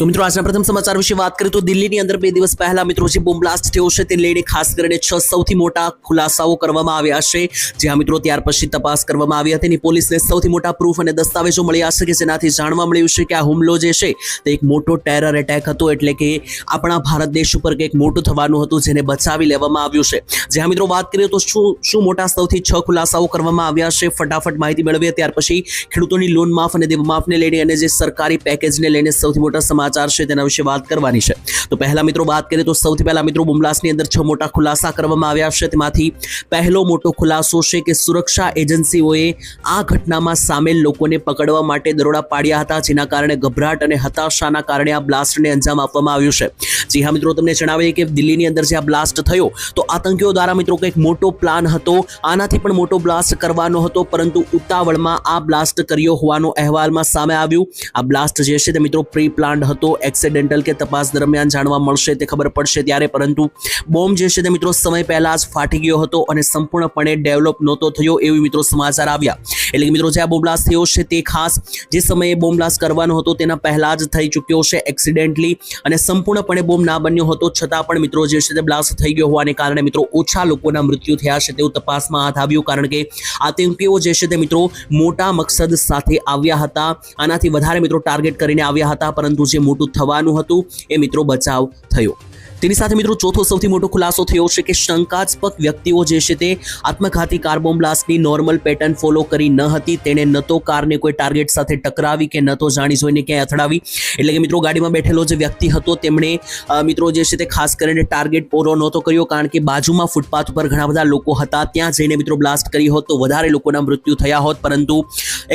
તો મિત્રો, આજના પ્રથમ સમાચાર વિશે વાત કરીએ તો દિલ્હીની અંદર બે દિવસ પહેલા મિત્રો જે બોમ્બ થયો છે, તે લઈને ખાસ કરીને છ સૌથી મોટા ખુલાસાઓ કરવામાં આવ્યા છે. જ્યાં મિત્રો, ત્યાર પછી તપાસ કરવામાં આવી હતી અને પોલીસને સૌથી મોટા પ્રૂફ અને દસ્તાવેજો મળ્યા છે કે જેનાથી જાણવા મળ્યું છે કે આ હુમલો જે છે, તે એક મોટો ટેરર એટેક હતો એટલે કે આપણા ભારત દેશ ઉપર કંઈક મોટું થવાનું હતું જેને બચાવી લેવામાં આવ્યું છે. જ્યાં મિત્રો, વાત કરીએ તો શું શું મોટા સૌથી છ ખુલાસાઓ કરવામાં આવ્યા છે, ફટાફટ માહિતી મેળવીએ. ત્યાર પછી ખેડૂતોની લોન માફ અને દેવ માફને લઈને અને જે સરકારી પેકેજને લઈને સૌથી મોટા સમાચાર છે તેના વિશે વાત કરવાની છે. તો પહેલા મિત્રો વાત કરીએ તો સૌથી પહેલા મિત્રો બુમલાસની અંદર છ મોટા ખુલાસા કરવામાં આવ્યા છે. તેમાંથી પહેલો મોટો ખુલાસો છે કે સુરક્ષા એજન્સીઓએ આ ઘટનામાં સામેલ લોકોને પકડવા માટે દરોડા પાડ્યા હતા, જેના કારણે ગભરાટ અને હતાશાના કારણે આ બ્લાસ્ટને અંજામ આપવામાં આવ્યું છે. જી હા મિત્રો, તમને જણાવીએ કે દિલ્હીની અંદર જે આ બ્લાસ્ટ થયો, તો આતંકીઓ દ્વારા મિત્રો કંઈક મોટો પ્લાન હતો. આનાથી પણ મોટો બ્લાસ્ટ કરવાનો હતો, પરંતુ ઉતાવળમાં આ બ્લાસ્ટ કર્યો હોવાનો અહેવાલમાં સામે આવ્યું. આ બ્લાસ્ટ જે છે તે મિત્રો પ્રી પ્લાન્ડ હતો. એક્સિડેન્ટલ કે તપાસ દરમિયાન જાણવા મળશે તે ખબર પડશે ત્યારે, પરંતુ બોમ્બ જે છે તે મિત્રો સમય પહેલા જ ફાટી ગયો હતો અને સંપૂર્ણપણે ડેવલપ નહોતો થયો એવી મિત્રો સમાચાર આવ્યા. એટલે કે મિત્રો જે આ બોમ્બલાસ્ટ થયો છે તે ખાસ જે સમયે બોમ્બ બ્લાસ્ટ કરવાનો હતો તેના પહેલા જ થઈ ચૂક્યો છે એક્સિડેન્ટલી અને સંપૂર્ણપણે બોમ્બ ના બન્યો હતો, છતાં પણ મિત્રો જે છે તે બ્લાસ્ટ થઈ ગયો હોવાને કારણે મિત્રો ઓછા લોકોના મૃત્યુ થયા છે તેવું તપાસમાં હાથ આવ્યું, કારણ કે આતંકીઓ જે છે તે મિત્રો મોટા મકસદ સાથે આવ્યા હતા. આનાથી વધારે મિત્રો ટાર્ગેટ કરીને આવ્યા હતા, પરંતુ જે મોટું થવાનું હતું. એ મિત્રો બચાવ થયો. તેની સાથે મિત્રો ચોથો સૌથી મોટો ખુલાસો થયો છે કે શંકાસ્પદ વ્યક્તિઓ જે છે તે આત્મઘાતી કાર બ્લાસ્ટની નોર્મલ પેટર્ન ફોલો કરી ન હતી. તેણે ન તો કારને કોઈ ટાર્ગેટ સાથે ટકરાવી કે ન તો જાણી જોઈને ક્યાંય અથડાવી. એટલે કે મિત્રો ગાડીમાં બેઠેલો જે વ્યક્તિ હતો તેમણે મિત્રો જે છે તે ખાસ કરીને ટાર્ગેટ પૂરો નહોતો કર્યો કારણ કે બાજુમાં ફૂટપાથ ઉપર ઘણા બધા લોકો હતા. ત્યાં જઈને મિત્રો બ્લાસ્ટ કરી હોત તો વધારે લોકોના મૃત્યુ થયા હોત. પરંતુ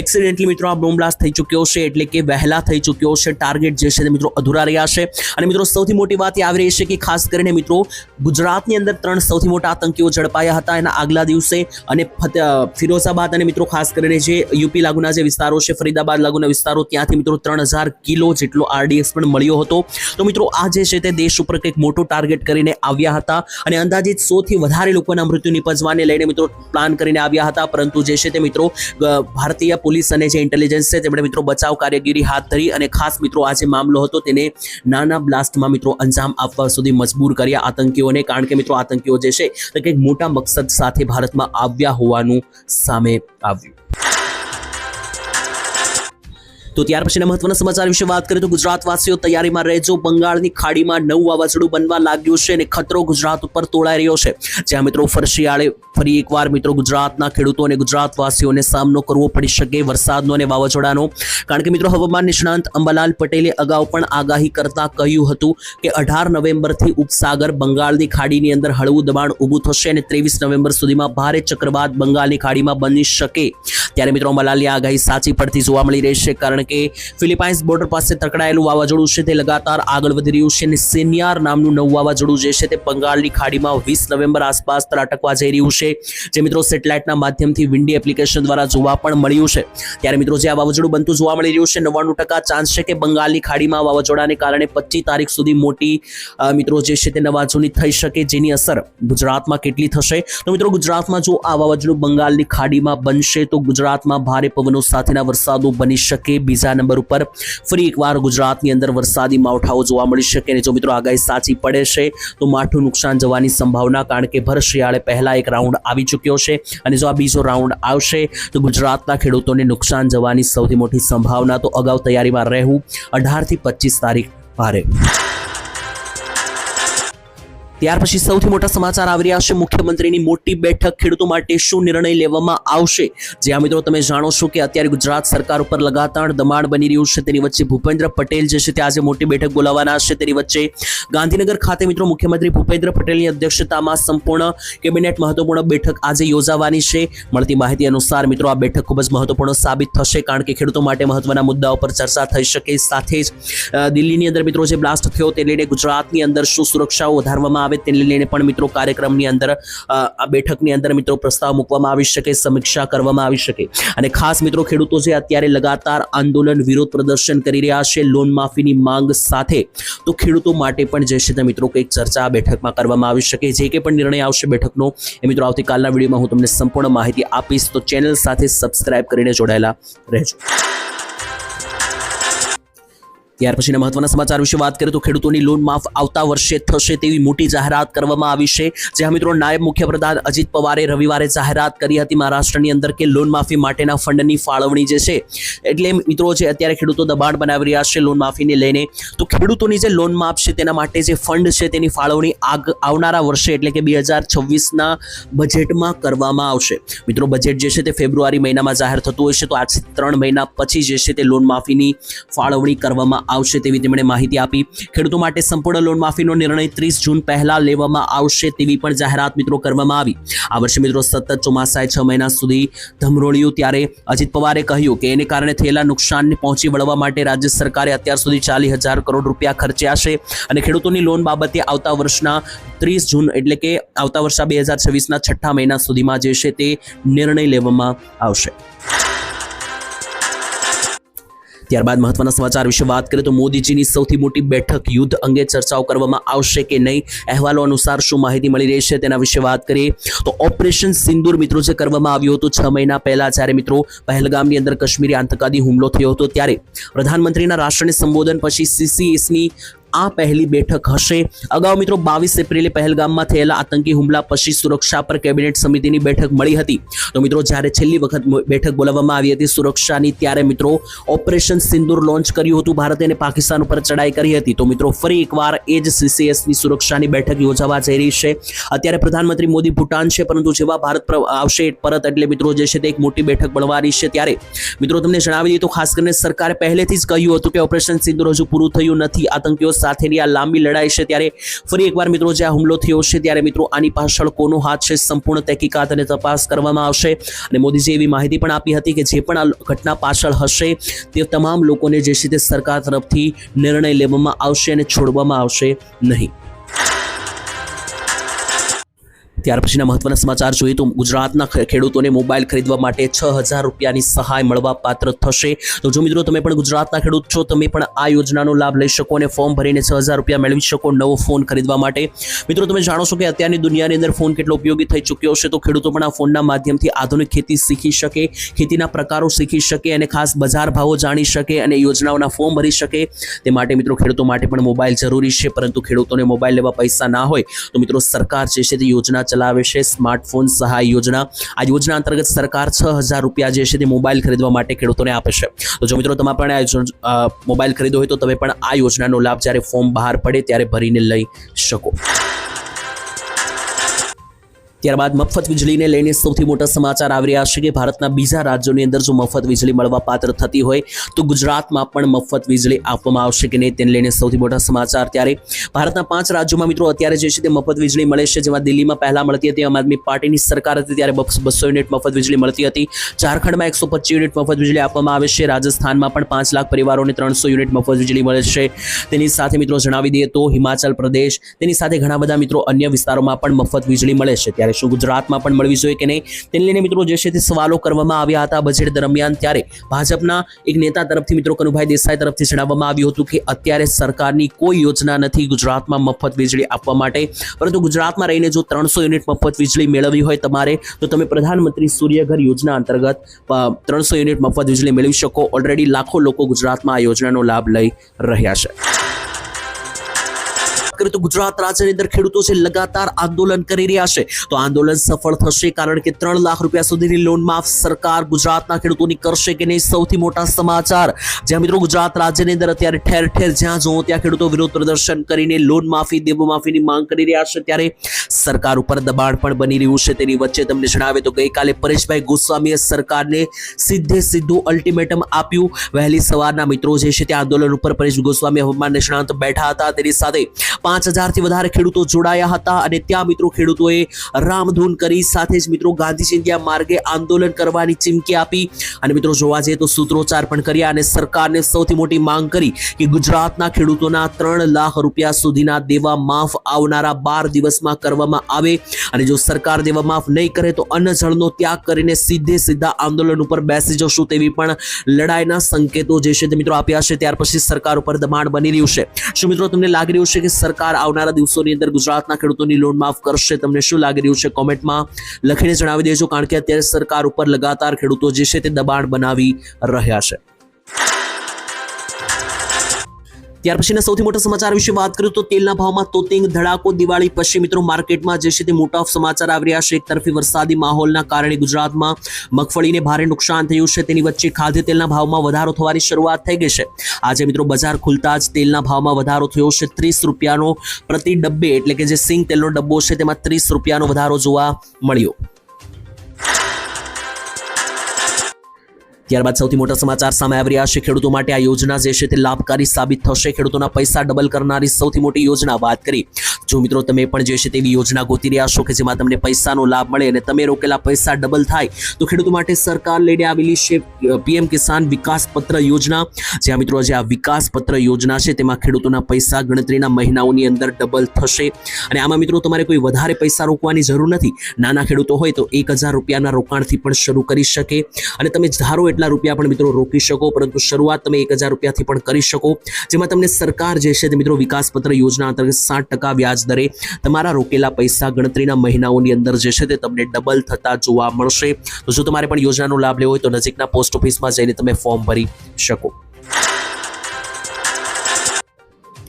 એક્સિડેન્ટલી મિત્રો, આ બોમ્બ બ્લાસ્ટ થઈ ચૂક્યો છે, એટલે કે વહેલા થઈ ચૂક્યો છે. ટાર્ગેટ જે છે તે મિત્રો અધૂરા રહ્યા છે. અને મિત્રો, સૌથી મોટી વાત એ આવી રહી છે કે ખાસ કરીને મિત્રો, ગુજરાતની અંદર ત્રણ સૌથી મોટા આતંકીઓ ઝડપાયા હતા એના આગલા દિવસે. અને ફિરોઝાબાદ અને મિત્રો, ખાસ કરીને જે યુપી લાગુના જે વિસ્તારો છે, ફરીદાબાદ લાગુના વિસ્તારો, ત્યાંથી મિત્રો ત્રણ હજાર કિલો જેટલો આરડીએક્સ પણ મળ્યો હતો. તો મિત્રો, આ જે છે તે દેશ ઉપર કંઈક મોટો ટાર્ગેટ કરીને આવ્યા હતા. અને અંદાજિત સોથી વધારે લોકોના મૃત્યુ નિપજવાને લઈને મિત્રો પ્લાન કરીને આવ્યા હતા. પરંતુ જે છે તે મિત્રો ભારતીય પોલીસ અને જે ઇન્ટેલિજન્સ છે તેમણે મિત્રો બચાવ કાર્યગીરી હાથ ધરી અને ખાસ મિત્રો આ જે મામલો હતો તેને નાના બ્લાસ્ટમાં મિત્રો અંજામ આપવા સુધી મજબૂર કર્યા આતંકીઓને. કારણ કે મિત્રો આતંકીઓ જે છે, તે કંઈક મોટા મકસદ સાથે ભારતમાં આવ્યા હોવાનું સામે આવ્યું. તો ત્યાર પછીના મહત્વના સમાચાર વિશે વાત કરીએ તો ગુજરાતવાસીઓ તૈયારીમાં રહેજો. બંગાળની ખાડીમાં નવું વાવાઝોડું બનવા લાગ્યું છે અને ખતરો ગુજરાત ઉપર તોળાઈ રહ્યો છે. જ્યાં મિત્રો ફરશિયાળે ફરી એકવાર મિત્રો ગુજરાતના ખેડૂતો અને ગુજરાતવાસીઓને સામનો કરવો પડી શકે વરસાદનો અને વાવાઝોડાનો. કારણ કે મિત્રો હવામાન નિષ્ણાંત અંબાલાલ પટેલે અગાઉ પણ આગાહી કરતા કહ્યું હતું કે અઢાર નવેમ્બરથી ઉપસાગર બંગાળની ખાડીની અંદર હળવું દબાણ ઊભું થશે અને ત્રેવીસ નવેમ્બર સુધીમાં ભારે ચક્રવાત બંગાળની ખાડીમાં બની શકે. ત્યારે મિત્રો અંબાલાલની આગાહી સાચી પડતી જોવા મળી રહી છે. કારણ કે ફિલિપાઇન્સ બોર્ડર પાસે તકડાયેલું વાવાઝોડું છે, તે લગાતાર આગળ વધી રહ્યું છે અને સેનિયાર નામનું નવું વાવાઝોડું જે છે તે બંગાળની ખાડીમાં વીસ નવેમ્બર આસપાસ ત્રાટકવા જઈ રહ્યું છે, જે મિત્રો સેટેલાઇટના માધ્યમથી વિન્ડી એપ્લિકેશન દ્વારા જોવા પણ મળ્યું છે. ત્યારે મિત્રો જે આ વાવાઝોડું બનતું જોવા મળી રહ્યું છે, નવ્વાણું ટકા ચાન્સ છે કે બંગાળની ખાડીમાં વાવાઝોડાને કારણે પચીસ તારીખ સુધી મોટી મિત્રો જે છે તે નવાજોની થઈ શકે જેની અસર ગુજરાતમાં કેટલી થશે? તો મિત્રો ગુજરાતમાં જો આ વાવાઝોડું બંગાળની ખાડીમાં બનશે, તો ગુજરાતમાં ભારે પવનો સાથેના વરસાદો બની શકે બીજા નંબર ઉપર ફરી એકવાર ગુજરાતની અંદર વરસાદી માવઠાઓ જોવા મળી શકે અને જો મિત્રો આગાહી સાચી પડે છે, તો માઠું નુકસાન જવાની સંભાવના કારણ કે ભર શિયાળે પહેલાં એક રાઉન્ડ આવી ચૂક્યો છે અને જો આ બીજો રાઉન્ડ આવશે, તો ગુજરાતના ખેડૂતોને નુકસાન જવાની સૌથી મોટી સંભાવના તો અગાઉ તૈયારીમાં રહેવું અઢારથી પચીસ તારીખ ભારે. ત્યાર પછી સૌથી મોટા સમાચાર આવી રહ્યા છે. મુખ્યમંત્રીની મોટી બેઠક ખેડૂતો માટે શું નિર્ણય લેવામાં આવશે? જ્યાં મિત્રો તમે જાણો છો કે અત્યારે ગુજરાત સરકાર ઉપર લગાતાર દબાણ બની રહ્યું છે. તેની વચ્ચે ભૂપેન્દ્ર પટેલ જે છે તે આજે મોટી બેઠક બોલાવવાના છે. તેની વચ્ચે ગાંધીનગર ખાતે મિત્રો મુખ્યમંત્રી ભૂપેન્દ્ર પટેલની અધ્યક્ષતામાં સંપૂર્ણ કેબિનેટ મહત્વપૂર્ણ બેઠક આજે યોજાવાની છે. મળતી માહિતી અનુસાર મિત્રો આ બેઠક ખૂબ જ મહત્વપૂર્ણ સાબિત થશે કારણ કે ખેડૂતો માટે મહત્વના મુદ્દાઓ પર ચર્ચા થઈ શકે. સાથે જ દિલ્હીની અંદર મિત્રો જે બ્લાસ્ટ થયો તે લઈને ગુજરાતની અંદર શું સુરક્ષાઓ વધારવામાં આવે આવે તેને લઈને પણ મિત્રો કાર્યક્રમની અંદર આ બેઠકની અંદર મિત્રો પ્રસ્તાવ મૂકવામાં આવી શકે, સમીક્ષા કરવામાં આવી શકે. અને ખાસ મિત્રો ખેડૂતો જે અત્યારે લગાતાર આંદોલન, વિરોધ પ્રદર્શન કરી રહ્યા છે, લોન માફીની માંગ સાથે, તો ખેડૂતો માટે પણ જે છે તે મિત્રો કંઈક ચર્ચા આ બેઠકમાં કરવામાં આવી શકે. જે કે પણ નિર્ણય આવશે બેઠકનો, એ મિત્રો આવતીકાલના વિડીયોમાં હું તમને સંપૂર્ણ માહિતી આપીશ. તો ચેનલ સાથે સબસ્ક્રાઇબ કરીને જોડાયેલા રહેજો. ત્યાર પછીના મહત્વના સમાચાર વિશે વાત કરીએ તો ખેડૂતોની લોન માફ આવતા વર્ષે થશે તેવી મોટી જાહેરાત કરવામાં આવી છે. જ્યાં મિત્રો નાયબ મુખ્યપ્રધાન અજીત પવારે રવિવારે જાહેરાત કરી હતી મહારાષ્ટ્રની અંદર કે લોન માફી માટેના ફંડની ફાળવણી જે છે, એટલે મિત્રો જે અત્યારે ખેડૂતો દબાણ બનાવી રહ્યા છે લોન માફીને લઈને, તો ખેડૂતોની જે લોન માફ છે તેના માટે જે ફંડ છે તેની ફાળવણી આગ આવનારા વર્ષે એટલે કે બે હજાર છવ્વીસના બજેટમાં કરવામાં આવશે. મિત્રો બજેટ જે છે તે ફેબ્રુઆરી મહિનામાં જાહેર થતું હોય છે, તો આજથી ત્રણ મહિના પછી જે છે તે લોન માફીની ફાળવણી કરવામાં આવશે તેવી તેમણે માહિતી આપી. ખેડૂતો માટે સંપૂર્ણ લોન માફીનો નિર્ણય ત્રીસ જૂન પહેલા લેવામાં આવશે તેવી પણ જાહેરાત મિત્રો કરવામાં આવી. આ વર્ષે મિત્રો સતત ચોમાસાએ છ મહિના સુધી ધમરોળ્યું ત્યારે અજીત પવારે કહ્યું કે એને કારણે થયેલા નુકસાનને પહોંચી વળવા માટે રાજ્ય સરકારે અત્યાર સુધી ચાલીસ હજાર કરોડ રૂપિયા ખર્ચ્યા છે અને ખેડૂતોની લોન બાબતે આવતા વર્ષના ત્રીસ જૂન એટલે કે આવતા વર્ષના બે હજાર છવ્વીસના છઠ્ઠા મહિના સુધીમાં જે છે તે નિર્ણય લેવામાં આવશે. ત્યારબાદ મહત્વના સમાચાર વિશે વાત કરીએ તો મોદીજીની સૌથી મોટી બેઠક યુદ્ધ અંગે ચર્ચાઓ કરવામાં આવશે કે નહીં? અહેવાલો અનુસાર શું માહિતી મળી રહી છે તેના વિશે વાત કરીએ. તો ઓપરેશન સિંદૂર મિત્રો જે કરવામાં આવ્યું હતું છ મહિના પહેલા જ્યારે મિત્રો પહેલગામની અંદર કાશ્મીરી આતંકવાદી હુમલો થયો હતો ત્યારે પ્રધાનમંત્રીના રાષ્ટ્રને સંબોધન પછી સીસીએસની આ પહેલી બેઠક હશે. અગાઉ મિત્રો બાવીસ એપ્રિલે પહેલગામમાં થયેલા આતંકી હુમલા પછી સુરક્ષા પર કેબિનેટ સમિતિની બેઠક મળી હતી. તો મિત્રો જ્યારે છેલ્લી વખત બેઠક બોલાવવામાં આવી હતી સુરક્ષાની, ત્યારે મિત્રો ઓપરેશન સિંદૂર લોન્ચ કર્યું હતું. ભારતે અને પાકિસ્તાન ઉપર ચડાઈ કરી હતી. તો મિત્રો ફરી એકવાર એ જ સીસીએસની સુરક્ષાની બેઠક યોજાવા જઈ રહી છે. અત્યારે પ્રધાનમંત્રી મોદી ભૂટાન છે, પરંતુ જેવા ભારત પર, આવશે પરત એટલે મિત્રો જે છે તે એક મોટી બેઠક બળવાની છે ત્યારે. મિત્રો તમને જણાવી દઈએ તો ખાસ કરીને સરકારે પહેલેથી જ કહ્યું હતું કે ઓપરેશન સિંદૂર હજુ પૂરું થયું નથી. આતંકીઓ સાથેની આ લાંબી લડાઈ છે ત્યારે ફરી એકવાર મિત્રો જે આ હુમલો થયો છે ત્યારે મિત્રો આની પાછળ કોનો હાથ છે સંપૂર્ણ તહેકીકાત અને તપાસ કરવામાં આવશે. અને મોદીજીએ એવી માહિતી પણ આપી હતી કે જે પણ આ ઘટના પાછળ હશે, તે તમામ લોકોને જે છે તે સરકાર તરફથી નિર્ણય લેવામાં આવશે અને છોડવામાં આવશે નહીં. ત્યાર પછીના મહત્વના સમાચાર જોઈએ તો ગુજરાતના ખેડૂતોને મોબાઈલ ખરીદવા માટે છ હજાર રૂપિયાની સહાય મળવા પાત્ર થશે. તો જો મિત્રો તમે પણ ગુજરાતના ખેડૂત છો, તમે પણ આ યોજનાનો લાભ લઈ શકો અને ફોર્મ ભરીને છ હજાર રૂપિયા મેળવી શકો નવો ફોન ખરીદવા માટે. મિત્રો તમે જાણો છો કે અત્યારની દુનિયાની અંદર ફોન કેટલો ઉપયોગી થઈ ચૂક્યો છે તો ખેડૂતો પણ આ ફોનના માધ્યમથી આધુનિક ખેતી શીખી શકે, ખેતીના પ્રકારો શીખી શકે અને ખાસ બજાર ભાવો જાણી શકે અને યોજનાઓના ફોર્મ ભરી શકે. તે માટે મિત્રો ખેડૂતો માટે પણ મોબાઈલ જરૂરી છે, પરંતુ ખેડૂતોને મોબાઈલ લેવા પૈસા ના હોય, તો મિત્રો સરકાર જે છે તે યોજના ચલાવે છે સ્માર્ટફોન સહાય યોજના. આ યોજના અંતર્ગત સરકાર છ હજાર રૂપિયા જે છે તે મોબાઈલ ખરીદવા માટે ખેડૂતોને આપે છે. તો જો મિત્રો તમે પણ આ મોબાઈલ ખરીદો હોય તો તમે પણ આ યોજનાનો લાભ જ્યારે ફોર્મ બહાર પડે ત્યારે ભરીને લઈ શકો. ત્યારબાદ મફત વીજળીને લઈને સૌથી મોટા સમાચાર આવી રહ્યા છે કે ભારતના બીજા રાજ્યોની અંદર જો મફત વીજળી મળવા પાત્ર થતી હોય, તો ગુજરાતમાં પણ મફત વીજળી આપવામાં આવશે કે નહીં તેને લઈને સૌથી મોટા સમાચાર ત્યારે ભારતના પાંચ રાજ્યોમાં મિત્રો અત્યારે જે છે તે મફત વીજળી મળે છે. જેમાં દિલ્હીમાં પહેલાં મળતી હતી આમ આદમી પાર્ટીની સરકાર હતી, ત્યારે બસો યુનિટ મફત વીજળી મળતી હતી. ઝારખંડમાં એકસો પચીસ યુનિટ મફત વીજળી આપવામાં આવે છે. રાજસ્થાનમાં પણ પાંચ લાખ પરિવારોને ત્રણસો યુનિટ મફત વીજળી મળે છે. તેની સાથે મિત્રો જણાવી દઈએ તો હિમાચલ પ્રદેશ, તેની સાથે ઘણા બધા મિત્રો અન્ય વિસ્તારોમાં પણ મફત વીજળી મળે છે. ત્યારે શું ગુજરાતમાં પણ મળવી જોઈએ કે નહીં? તેને લઈને મિત્રો જે સવાલો કરવામાં આવ્યા હતા બજેટ દરમિયાન ત્યારે ભાજપના એક નેતા તરફથી મિત્રો કનુભાઈ દેસાઈ તરફથી જણાવવામાં આવ્યું હતું કે અત્યારે સરકારની કોઈ યોજના નથી ગુજરાતમાં મફત વીજળી આપવા માટે. પરંતુ ગુજરાતમાં રહીને જો ત્રણસો યુનિટ મફત વીજળી મેળવવી હોય તમારે, તો તમે પ્રધાનમંત્રી સૂર્યઘર યોજના અંતર્ગત ત્રણસો યુનિટ મફત વીજળી મેળવી શકો. ઓલરેડી લાખો લોકો ગુજરાતમાં આ યોજનાનો લાભ લઈ રહ્યા છે. કરીએ તો ગુજરાત રાજ્યની અંદર ખેડૂતો છે લગાતાર આંદોલન કરી રહ્યા છે. તો આંદોલન સફળ થશે કારણ કે ત્રણ લાખ રૂપિયા સુધીની લોન માફ સરકાર ગુજરાતના ખેડૂતોની કરશે કે નહીં સૌથી મોટા સમાચાર. જ્યાં મિત્રો ગુજરાત રાજ્યની અંદર અત્યારે ઠેર ઠેર જ્યાં જુઓ ત્યાં ખેડૂતો વિરોધ પ્રદર્શન કરીને લોન માફી, દેવો માફીની માંગ કરી રહ્યા છે. ત્યારે સરકાર ઉપર દબાણ પણ બની રહ્યું છે. તેની વચ્ચે તમને જણાવે તો ગઈકાલે પરેશભાઈ ગોસ્વામીએ સરકારને સીધે સીધું અલ્ટિમેટમ આપ્યું. વહેલી સવારના મિત્રો જે છે તે આંદોલન ઉપર પરેશ ગોસ્વામી હવામાન નિષ્ણાંત બેઠા હતા. તેની સાથે પાંચ હજારથી વધારે ખેડૂતો જોડાયા હતા અને ત્યાં મિત્રો ખેડૂતોએ રામધૂન કરી. સાથે જ મિત્રો ગાંધી ચિંધ્યા માર્ગે આંદોલન કરવાની ચીમકી આપી અને મિત્રો જોવા જઈએ તો સૂત્રોચ્ચાર પણ કર્યા અને સરકારને સૌથી મોટી માંગ કરી કે ગુજરાતના ખેડૂતોના ત્રણ લાખ રૂપિયા સુધીના દેવા માફ આવનારા બાર દિવસમાં કરવામાં આવે અને જો સરકાર દેવા માફ નહીં કરે તો અન્ન જળનો ત્યાગ કરીને સીધે સીધા આંદોલન ઉપર બેસી જશું તેવી પણ લડાઈના સંકેતો જે છે તે મિત્રો આપ્યા છે. ત્યાર પછી સરકાર ઉપર દબાણ બની રહ્યું છે. શું મિત્રો તમને લાગી રહ્યું છે કે સરકાર આવનારા દિવસોની અંદર ગુજરાતના ખેડૂતોની લોન માફ કરશે. તમને શું લાગી રહ્યું છે કોમેન્ટમાં લખીને જણાવી દેજો, કારણ કે અત્યારે સરકાર ઉપર લગાતાર ખેડૂતો જે છે તે દબાણ બનાવી રહ્યા છે. ત્યાર પછીના સૌથી મોટા સમાચાર વિશે વાત કરું તો તેલના ભાવમાં તોતિંગ, ધડાકો, દિવાળી પછી મિત્રો માર્કેટમાં જે છે તે મોટા સમાચાર આવી રહ્યા છે. એક તરફી વરસાદી માહોલના કારણે ગુજરાતમાં મગફળીને ભારે નુકસાન થયું છે. તેની વચ્ચે ખાદ્ય તેલના ભાવમાં વધારો થવાની શરૂઆત થઈ ગઈ છે. આજે મિત્રો બજાર ખુલતા જ તેલના ભાવમાં વધારો થયો છે. ત્રીસ રૂપિયાનો પ્રતિ ડબ્બે, એટલે કે જે સિંગ તેલનો ડબ્બો છે તેમાં ત્રીસ રૂપિયાનો વધારો જોવા મળ્યો. ત્યારબાદ સૌથી મોટા સમાચાર સામે આવી રહ્યા છે. ખેડૂતો માટે આ યોજના જે છે તે લાભકારી સાબિત થશે. ખેડૂતોના પૈસા ડબલ કરનારી સૌથી મોટી યોજના વાત કરી. જો મિત્રો તમે પણ જે છે તેવી યોજના ગોતી રહ્યા છો કે જેમાં તમને પૈસાનો લાભ મળે અને તમે રોકેલા પૈસા ડબલ થાય, તો ખેડૂતો માટે સરકાર લઈને આવેલી છે પીએમ કિસાન વિકાસ પત્ર યોજના. જ્યાં મિત્રો જે આ વિકાસ પત્ર યોજના છે, તેમાં ખેડૂતોના પૈસા ગણતરીના મહિનાઓની અંદર ડબલ થશે. અને આમાં મિત્રો તમારે કોઈ વધારે પૈસા રોકવાની જરૂર નથી. નાના ખેડૂતો હોય તો એક હજાર રૂપિયાના રોકાણથી પણ શરૂ કરી શકે. અને તમે ધારો એટલા રૂપિયા પણ મિત્રો રોકી શકો, પરંતુ શરૂઆત તમે એક હજાર રૂપિયાથી પણ કરી શકો. જેમાં તમને સરકાર જે છે તે મિત્રો વિકાસ પત્ર યોજના અંતર્ગત સાત ટકા વ્યાજ દરે તમારા રોકેલા પૈસા ગણતરીના મહિનાઓની અંદર જે છે તે તમને ડબલ થતા જોવા મળશે. તો જો તમારે પણ યોજનાનો લાભ લેવો હોય તો નજીકના પોસ્ટ ઓફિસમાં જઈને તમે ફોર્મ ભરી શકો.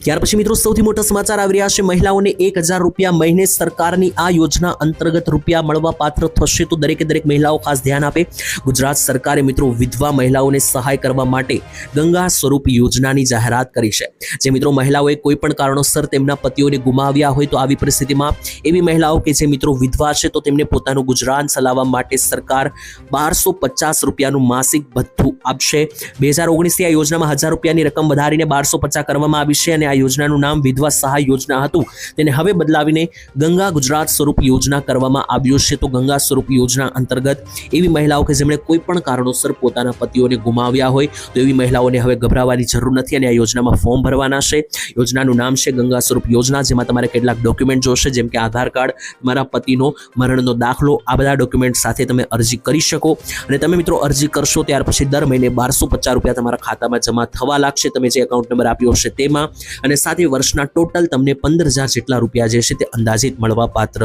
ત્યાર પછી મિત્રો સૌથી મોટા સમાચાર આવી રહ્યા છે. મહિલાઓને એક રૂપિયા મહિને સરકારની આ યોજના અંતર્ગત રૂપિયા મળવા પાત્ર થશે તો દરેકે દરેક મહિલાઓ ખાસ ધ્યાન આપે. ગુજરાત સરકારે મિત્રો વિધવા મહિલાઓને સહાય કરવા માટે ગંગા સ્વરૂપ યોજનાની જાહેરાત કરી છે. જે મિત્રો મહિલાઓએ કોઈ પણ કારણોસર તેમના પતિઓને ગુમાવ્યા હોય તો આવી પરિસ્થિતિમાં એવી મહિલાઓ કે જે મિત્રો વિધવા છે તો તેમને પોતાનું ગુજરાન ચલાવવા માટે સરકાર બારસો પચાસ રૂપિયાનું માસિક ભથ્થું આપશે. બે હજાર ઓગણીસથી આ યોજનામાં હજાર રૂપિયાની રકમ વધારીને બારસો પચાસ કરવામાં આવી છે અને આ યોજનાનું નામ વિધવા સહાય યોજના હતું. તેને હવે બદલાવીને ગંગા ગુજરાત સ્વરૂપ યોજના કરવામાં આવ્યું છે. તો ગંગા સ્વરૂપ યોજના અંતર્ગત એવી મહિલાઓ કે જેમણે કોઈ પણ કારણોસર પોતાના પતિઓને ગુમાવ્યા હોય, તો એવી મહિલાઓને હવે ગભરાવાની જરૂર નથી અને આ યોજનામાં ફોર્મ ભરવાના છે. યોજનાનું નામ છે ગંગા સ્વરૂપ યોજના, જેમાં તમારે કેટલાક ડોક્યુમેન્ટ જોશે, જેમ કે આધાર કાર્ડ, તમારા પતિનો મરણનો દાખલો, આ બધા ડોક્યુમેન્ટ સાથે તમે અરજી કરી શકો. અને તમે મિત્રો અરજી કરશો ત્યાર પછી દર મહિને બારસો પચાસ રૂપિયા તમારા ખાતામાં જમા થવા લાગશે. તમે જે એકાઉન્ટ નંબર આપ્યો હશે તેમાં. અને સાથે વર્ષના ટોટલ તમને પંદર હજાર જેટલા રૂપિયા જે છે તે અંદાજિત મળવા પાત્ર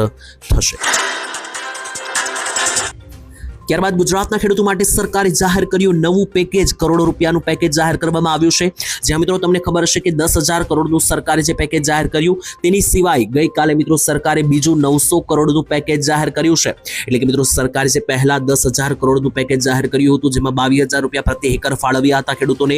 થશે. ત્યારબાદ ગુજરાતના ખેડૂતો માટે સરકારે જાહેર કર્યું નવું પેકેજ કરોડો રૂપિયાનું પેકેજ જાહેર કરવામાં આવ્યું છે. જ્યાં મિત્રો તમને ખબર હશે કે દસ હજાર કરોડનું સરકારે જે પેકેજ જાહેર કર્યું, તેની સિવાય ગઈકાલે મિત્રો સરકારે બીજું નવસો કરોડનું પેકેજ જાહેર કર્યું છે. એટલે કે મિત્રો સરકારે જે પહેલા દસ હજાર કરોડનું પેકેજ જાહેર કર્યું હતું, જેમાં બાવીસ હજાર રૂપિયા પ્રતિ એકર ફાળવ્યા હતા ખેડૂતોને,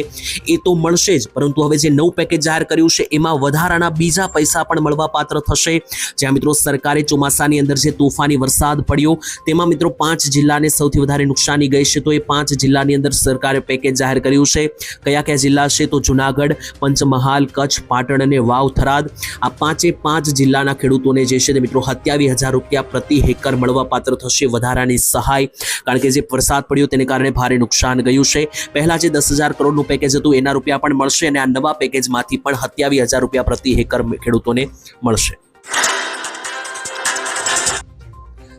એ તો મળશે જ. પરંતુ હવે જે નવું પેકેજ જાહેર કર્યું છે, એમાં વધારાના બીજા પૈસા પણ મળવા પાત્ર થશે. જ્યાં મિત્રો સરકારે ચોમાસાની અંદર જે તોફાની વરસાદ પડ્યો, તેમાં મિત્રો પાંચ જિલ્લાને સૌથી વધારે નુકસાની ગઈ છે તો એ પાંચ જિલ્લાની અંદર સરકારે પેકેજ જાહેર કર્યું છે. કયા કયા જિલ્લા છે તો જુનાગઢ, પંચમહાલ, કચ્છ, પાટણ અને વાવ, થરાદ. આ પાંચે પાંચ જિલ્લાના ખેડૂતોને જે છે તે મિત્રો સત્યાવીસ હજાર રૂપિયા પ્રતિ હેક્ટર મળવા પાત્ર થશે વધારાની સહાય. કારણ કે જે વરસાદ પડ્યો તેને કારણે ભારે નુકસાન ગયું છે. પહેલાં જે દસ હજાર કરોડનું પેકેજ હતું એના રૂપિયા પણ મળશે અને આ નવા પેકેજમાંથી પણ સત્યાવીસ હજાર રૂપિયા પ્રતિ હેક્ટર ખેડૂતોને મળશે.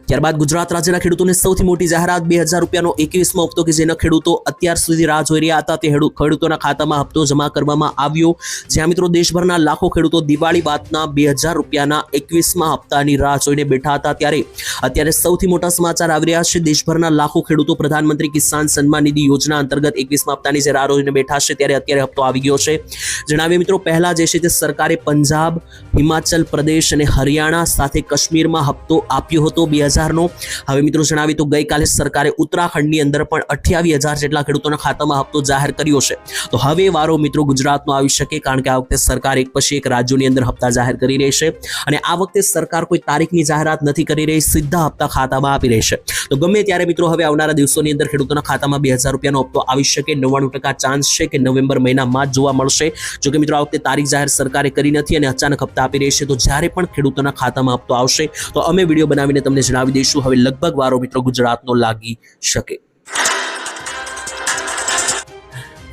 ત્યારબાદ ગુજરાત રાજ્યના ખેડૂતોને સૌથી મોટી જાહેરાત બે હજાર રૂપિયાનો એકવીસમો હપ્તો કે જેના ખેડૂતો અત્યાર સુધી રાહ જોઈ રહ્યા હતા તે ખેડૂ- ખેડૂતોના ખાતામાં હપ્તો જમા કરવામાં આવ્યો. જ્યાં મિત્રો દેશભરના લાખો ખેડૂતો દિવાળી બાદના બે હજાર રૂપિયાના એકવીસમાં હપ્તાની રાહ જોઈને બેઠા હતા ત્યારે અત્યારે સૌથી મોટા સમાચાર આવી રહ્યા છે. દેશભરના લાખો ખેડૂતો પ્રધાનમંત્રી કિસાન સન્માન નિધિ યોજના અંતર્ગત એકવીસમાં હપ્તાની જે રાહ જોઈને બેઠા છે ત્યારે અત્યારે હપ્તો આવી ગયો છે. જણાવીએ મિત્રો, પહેલા જે છે તે સરકારે પંજાબ, હિમાચલ પ્રદેશ અને હરિયાણા સાથે કાશ્મીરમાં હપ્તો આપ્યો હતો. બે હજારનો. હવે મિત્રો જણાવી તો ગઈકાલે સરકારે ઉત્તરાખંડની અંદર પણ અઠ્યાવીસ હજાર જેટલા ખેડૂતોના ખાતામાં હપ્તો જાહેર કર્યો છે. તો હવે વારો મિત્રો ગુજરાતનો આવી શકે કારણ કે આ વખતે સરકાર એક પછી એક રાજ્યોની અંદર હપ્તા જાહેર કરી રહી છે અને આ વખતે સરકાર કોઈ તારીખની જાહેરાત નથી કરી રહી, સીધા હપ્તા ખાતામાં આપી રહી છે. તો ગમે ત્યારે મિત્રો હવે આવનારા દિવસોની અંદર ખેડૂતોના ખાતામાં બે હજાર રૂપિયાનો હપ્તો આવી શકે, નવ્વાણું ટકા ચાન્સ છે કે નવેમ્બર મહિનામાં જ જોવા મળશે. જો કે મિત્રો આ વખતે તારીખ જાહેર સરકારે કરી નથી અને અચાનક હપ્તા આપી રહી છે, તો જ્યારે પણ ખેડૂતોના ખાતામાં હપ્તો આવશે, તો અમે વીડિયો બનાવીને તમને જણાવી દઈશું. હવે લગભગ વારો મિત્રો ગુજરાતનો લાગી શકે.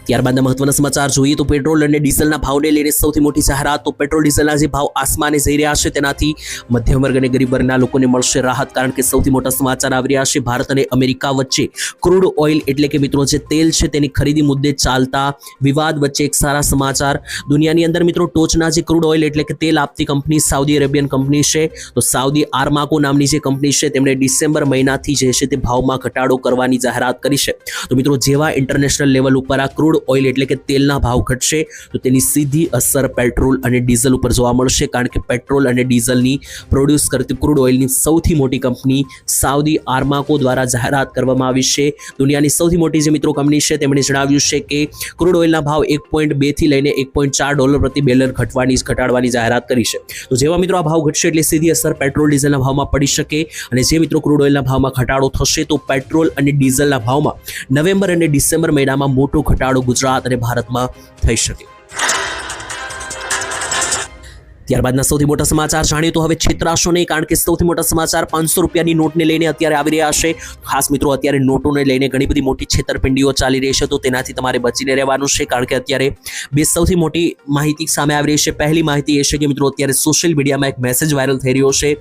ત્યારબાદના મહત્વના સમાચાર જોઈએ તો પેટ્રોલ અને ડીઝલના ભાવને લઈને સૌથી મોટી જાહેરાત તો પેટ્રોલ ડીઝલના જે ભાવ આસમાને જઈ રહ્યા છે, તેનાથી મધ્યમ વર્ગ અને ગરીબ વર્ગના લોકોને મળશે રાહત, કારણ કે સૌથી મોટા સમાચાર આવી રહ્યા છે, ભારત અને અમેરિકા વચ્ચે ક્રૂડ ઓઇલ એટલે કે મિત્રો જે તેલ છે, તેની ખરીદી મુદ્દે ચાલતા વિવાદ વચ્ચે એક સારા સમાચાર. દુનિયાની અંદર મિત્રો ટોચના જે ક્રૂડ ઓઇલ એટલે કે તેલ આપતી કંપની સાઉદી અરેબિયન કંપની છે, તો સાઉદી આર્માકો નામની જે કંપની છે, તેમણે ડિસેમ્બર મહિનાથી જે છે, તે ભાવમાં ઘટાડો કરવાની જાહેરાત કરી છે. તો મિત્રો જેવા ઇન્ટરનેશનલ લેવલ ઉપર આ ક્રૂડ ઓઇલ એટલે કે તેલના ભાવ ઘટશે, તો તેની સીધી અસર પેટ્રોલ અને ડીઝલ ઉપર જોવા મળશે, કારણ કે પેટ્રોલ અને ડીઝલની પ્રોડ્યુસ કરતી ક્રૂડ ઓઇલની સૌથી મોટી કંપની સાઉદી આર્માકો દ્વારા જાહેરાત કરવામાં આવી છે. દુનિયાની સૌથી મોટી જે મિત્રો કંપની છે, તેમણે જણાવ્યું છે કે ક્રૂડ ઓઇલના ભાવ એક પોઈન્ટ બેથી લઈને એક પોઈન્ટ ચાર ડોલર પ્રતિ બેલર ઘટવાની, ઘટાડવાની જાહેરાત કરી છે. તો જેવા મિત્રો આ ભાવ ઘટશે એટલે સીધી અસર પેટ્રોલ ડીઝલના ભાવમાં પડી શકે અને જે મિત્રો ક્રૂડ ઓઇલના ભાવમાં ઘટાડો થશે, તો પેટ્રોલ અને ડીઝલના ભાવમાં નવેમ્બર અને ડિસેમ્બર મહિનામાં મોટો ઘટાડો ગુજરાત અને ભારતમાં થઈ શકે. ત્યારબાદના સૌથી મોટા સમાચાર જાણીએ તો હવે છેતરાશો નહીં, કારણ કે સૌથી મોટા સમાચાર પાંચસો રૂપિયાની નોટને લઈને અત્યારે આવી રહ્યા છે. ખાસ મિત્રો, અત્યારે નોટોને લઈને ઘણી બધી મોટી છેતરપિંડીઓ ચાલી રહી છે, તો તેનાથી તમારે બચીને રહેવાનું છે, કારણ કે અત્યારે બે સૌથી મોટી માહિતી સામે આવી રહી છે. પહેલી માહિતી એ છે કે મિત્રો, અત્યારે સોશિયલ મીડિયામાં એક મેસેજ વાયરલ થઈ રહ્યો છે,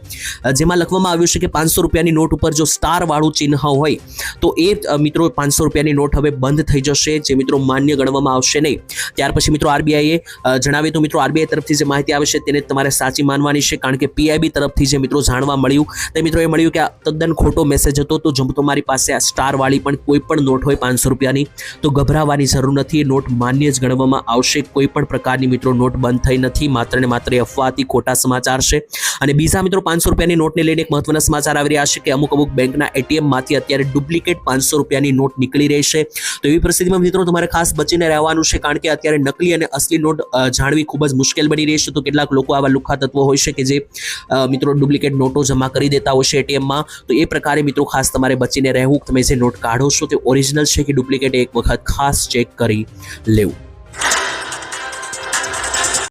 જેમાં લખવામાં આવ્યું છે કે પાંચસો રૂપિયાની નોટ ઉપર જો સ્ટાર વાળું ચિહ્ન હોય, તો એ મિત્રો, પાંચસો રૂપિયાની નોટ હવે બંધ થઈ જશે, જે મિત્રો માન્ય ગણવામાં આવશે નહીં. ત્યાર પછી મિત્રો, આરબીઆઈએ જણાવ્યું તો મિત્રો, આરબીઆઈ તરફથી જે માહિતી આવે છે, તેને તમારે સાચી માનવાની છે, કારણ કે પીઆઈબી તરફથી જે મિત્રો જાણવા મળ્યું, તે મિત્રો એ મળ્યું કે આ તદ્દન ખોટો મેસેજ હતો. તો જો તમારી પાસે આ સ્ટાર વાળી પણ કોઈ પણ નોટ હોય પાંચસો રૂપિયાની, તો ગભરાવાની જરૂર નથી. એ નોટ માન્ય જ ગણવામાં આવશે. કોઈ પણ પ્રકારની મિત્રો નોટ બંધ થઈ નથી. માત્ર ને માત્ર એ અફવાથી ખોટા સમાચાર છે. અને બીજા મિત્રો પાંચસો રૂપિયાની નોટને લઈને એક મહત્વના સમાચાર આવી રહ્યા છે કે અમુક અમુક બેંકના એટીએમમાંથી અત્યારે ડુપ્લિકેટ પાંચસો રૂપિયાની નોટ નીકળી રહી છે. તો એવી પરિસ્થિતિમાં મિત્રો તમારે ખાસ બચીને રહેવાનું છે, કારણ કે અત્યારે નકલી અને અસલી નોટ જાણવી ખૂબ જ મુશ્કેલ બની રહી છે. તો કેટલાક લોકો આવા લુખા તત્વો હોય છે કે જે મિત્રો ડુપ્લિકેટ નોટો જમા કરી દેતા હોય છે એટીએમમાં, તો એ પ્રકારે મિત્રો ખાસ તમારે બચીને રહેવું. તમે જે નોટ કાઢો છો તે ઓરિજિનલ છે કે ડુપ્લિકેટ એક વખત ખાસ ચેક કરી લેવું.